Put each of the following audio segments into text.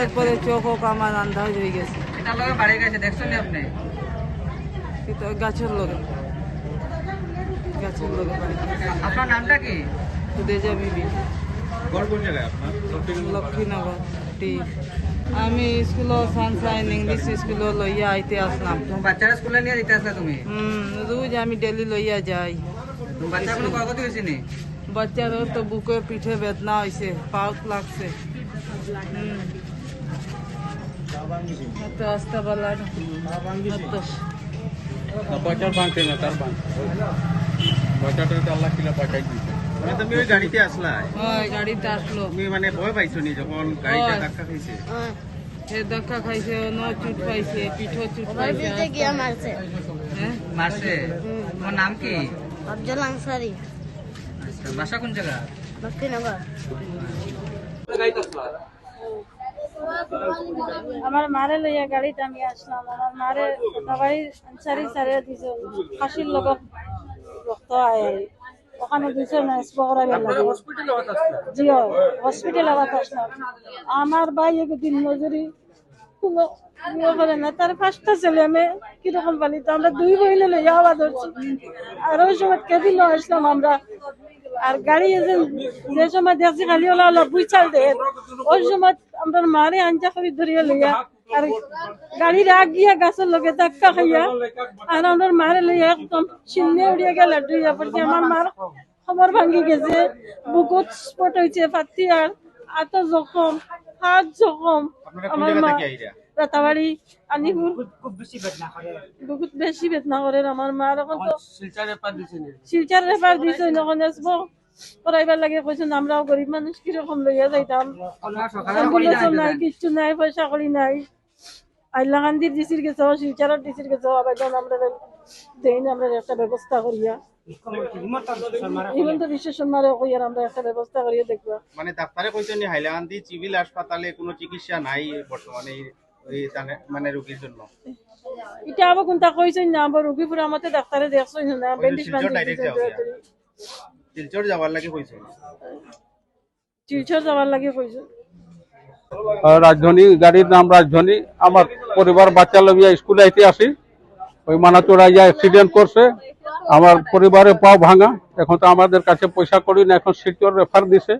এরপরে চোখ ও আমার আন্দাজ হয়ে গেছে। গাছের লোক। গাছের লোক আপনার নামটা কি? বিবি। লক্ষ্মীনগর টি। আমি স্কুল সানশাইন ইংলিশ স্কুল লইয়া আইতে আসলাম। তোমার বাচ্চারা স্কুলে নিয়ে দিতে আসলে তুমি? হুম রোজ আমি ডেলি লইয়া যাই। বাচ্চাগুলো কত হয়েছে নি? বাচ্চারও তো বুকে পিঠে বেদনা হয়েছে পাউট লাগছে। আস্তে বলার বাচ্চার বাঁধছে না তার বাচ্চাটা তো আল্লাহ কিলা বাঁচাই দিচ্ছে তুমি ওই গাড়িতে আসলা? ওই গাড়িতে আসলো। তুমি মানে ভয় পাইছো নি যখন গাড়িটা ধাক্কা খাইছে? সে ধাক্কা খাইছে ন চুট পাইছে পিঠো চুট পাইছে বাড়িতে গিয়া মারছে। হ্যাঁ? মারছে? নাম কি? আনসারি। আচ্ছা বাসা কোন জায়গা? লক্ষ্মীনগর আমার মারে লইয়া গাড়িতে আমি আসলাম। আমার মারে সবাই আনসারি সারে দিছে। ফাঁসির লগত রক্ত আয় আয়। ওখানে না? স্পকরা লাগে জি হসপিটাল আবার আসলাম আমার ভাই একদিন মজুরি কোনো ইয়ে করে না। তার পাঁচটা ছেলে মেয়ে কীরকম পালি তো আমরা দুই বইলে লইয়া আবার ধরছি। আর ওই সময় কেবিন আসলাম আমরা। আর গাড়ি যে সময় দেখছি খালি ওলা ওলা বুঝাল দে ওই সময় আমরা মারে আঞ্জা করে ধরিয়া লইয়া আর গাড়ির আগ গিয়া গাছের লগে ধাক্কা খাইয়া আর আমার মারে লইয়া একদম চিন্নে উড়িয়া গেল। ডুইয়া পড়ছে আমার মার খবর ভাঙ্গি গেছে। বুকুত স্পট হয়েছে ফাটি আর আত জখম হাত জখম আপনারা কোন আমার জায়গা মা। থেকে আইরা? রাতাবাড়ি আনিপুর। বহুত বেশি বেদনা করে। আমার মার। এখন তো শিলচার রেফার দিছে যখন আসব। করাইবার লাগে কইছেন আমরাও গরিব মানুষ কীরকম লইয়া যাইতাম? নাই কিচ্ছু নাই পয়সা করি নাই। আইলাকান্দির ডিসির গেছে শিলচারের ডিসির গেছে আবার আমরা আমরা একটা ব্যবস্থা করিয়া হিমন্ত বিশ্ব শর্মারে কইয়ার আমরা একটা ব্যবস্থা করিয়া দেখবা। মানে ডাক্তারে কইছে হাইলাকান্দি সিভিল হাসপাতালে কোনো চিকিৎসা নাই বর্তমানে মানে রোগীর জন্য। এটা আবার কোনটা কইছেন না আবার রুগী পুরা মতে ডাক্তারে দেখছই না ব্যান্ডেজ শিলচর যাওয়ার লাগে শিলচর যাবার লাগে রাজধানী গাড়ির নাম রাজধানী। আমার পরিবার বাচ্চা লইয়া স্কুলে আইতে আসি। ওই মানাচোড়া ইয়া অ্যাক্সিডেন্ট করছে। আমার পরিবারে পাও ভাঙা। এখন তো আমাদের কাছে পয়সা করি না এখন শিলচর রেফার দিছে।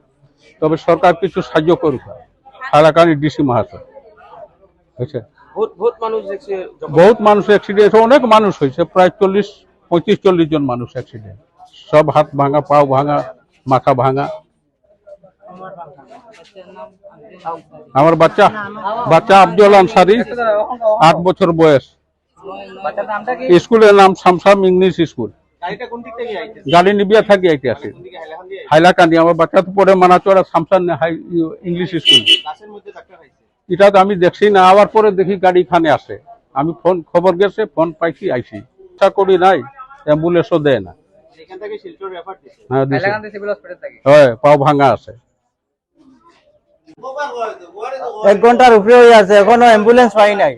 তবে সরকার কিছু সাহায্য করুক। হারাকানি ডিসি মহাশয়। হয়েছে? বহুত মানুষ অ্যাক্সিডেন্ট অনেক মানুষ হয়েছে। প্রায় চল্লিশ পঁয়ত্রিশ চল্লিশ জন মানুষ অ্যাক্সিডেন্ট সব হাত ভাঙা পাও ভাঙা মাথা ভাঙা। আমার বাচ্চা? বাচ্চা আব্দুল আনসারি আট বছর বয়স। স্কুলের নাম সামসাম ইংলিশ স্কুল। গাড়িটা কোন দিক থেকে আইছে গাড়ি নিবিয়া থাকি আইতে আসি। হাইলাকান্দি আমার বাচ্চা তো পড়ে মানাচড়া সামসাম হাই ইংলিশ স্কুল। এটা তো আমি দেখছি না আবার পরে দেখি গাড়ি খানে আসে। আমি ফোন খবর গেছে ফোন পাইছি আইছি। আশা করি নাই অ্যাম্বুলেন্সও দেয় না। হ্যাঁ হয় পাও ভাঙা আছে। এক ঘণ্টার উপরে হয়ে আছে এখনও অ্যাম্বুলেন্স পাই নাই।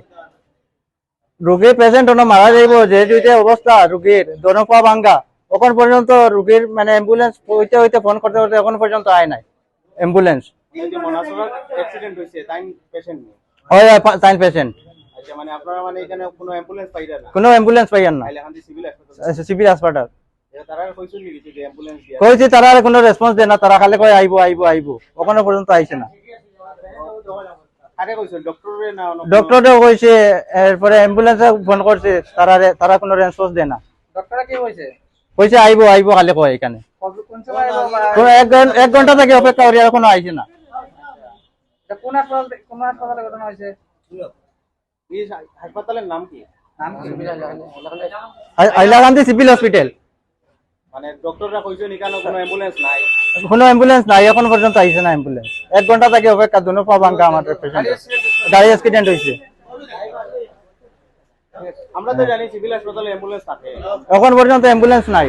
রোগীর পেশেন্ট ono মারা যাইব যে দুইটা অবস্থা রোগীর দোনো পা ভাঙ্গা এখন পর্যন্ত রোগীর মানে অ্যাম্বুলেন্স হইতে হইতে ফোন করতে করতে এখন পর্যন্ত আয় নাই অ্যাম্বুলেন্স যে হয় পেশেন্ট কোনো পাইয়ান না সিভিল হাসপাতাল তারা যে কইছি কোনো রেসপন্স দেয় না তারা খালি কয় আইব আইব আইব ওখানে পর্যন্ত আইছে না। ডক্টরে কইছে এরপরে অ্যাম্বুলেন্সে ফোন করছে তারা তারা কোনো রেসপন্স দেয় না। ডক্টরা কি হয়েছে কইছে আইব আইব খালি কয় এখানে এক ঘণ্টা থেকে অপেক্ষা করি এখনও আইছে না। কোন কোন হাসপাতালে ঘটনা হয়েছে হাসপাতালের নাম কি? নাম কি? হাই- হাইলাকান্দি সিভিল হসপিটাল। মানে ডক্টররা কইছে নি কেন কোনো অ্যাম্বুলেন্স নাই। কোনো অ্যাম্বুলেন্স নাই এখন পর্যন্ত আইছে না অ্যাম্বুলেন্স এক ঘণ্টা থেকে অপেক্ষা দুনো পা ভাঙ্গা আমাদের পেশেন্ট গাড়ি অ্যাক্সিডেন্ট হয়েছে আমরা তো জানি সিভিল হাসপাতালে অ্যাম্বুলেন্স থাকে। এখন পর্যন্ত অ্যাম্বুলেন্স নাই।